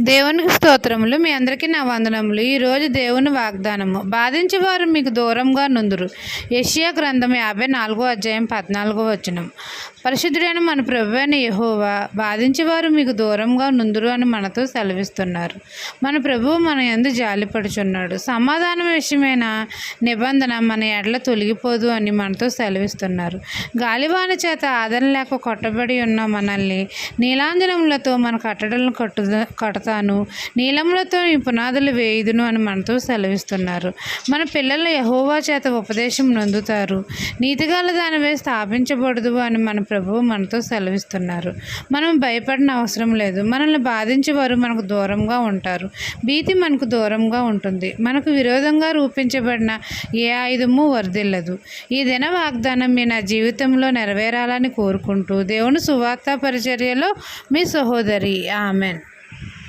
దేవునికి స్తోత్రములు మీ అందరికీ నా వందనములు. ఈరోజు దేవుని వాగ్దానము. బాధించేవారు మీకు దూరంగా నుందురు. యషియా గ్రంథం యాభై నాలుగో అధ్యాయం పద్నాలుగో వచనం. పరిశుద్ధుడైన మన ప్రభు అయిన బాధించేవారు మీకు దూరంగా నుందురు అని మనతో సెలవిస్తున్నారు. మన ప్రభువు మన ఎందు జాలిపడుచున్నాడు. సమాధానం విషయమైన నిబంధన మన ఎడల తొలగిపోదు అని మనతో సెలవిస్తున్నారు. గాలివాన చేత ఆదరణ లేక కొట్టబడి ఉన్న మనల్ని నీలాంజనములతో మన కట్టడలను కట్టు తాను. నీలములతో ఈ పునాదులు వేయుదును అని మనతో సెలవిస్తున్నారు. మన పిల్లలు యహోవా చేత ఉపదేశం నొందుతారు. నీతిగల దానివే స్థాపించబడదు అని మన ప్రభువు మనతో సెలవిస్తున్నారు. మనం భయపడిన అవసరం లేదు. మనల్ని బాధించేవారు మనకు దూరంగా ఉంటారు. భీతి మనకు దూరంగా ఉంటుంది. మనకు విరోధంగా రూపించబడిన ఏ ఆయుధము వర్ధిల్లదు. ఈ దిన వాగ్దానం మీ నా జీవితంలో నెరవేరాలని కోరుకుంటూ దేవుని సువార్త పరిచర్యలో మీ సహోదరి. ఆమెన్.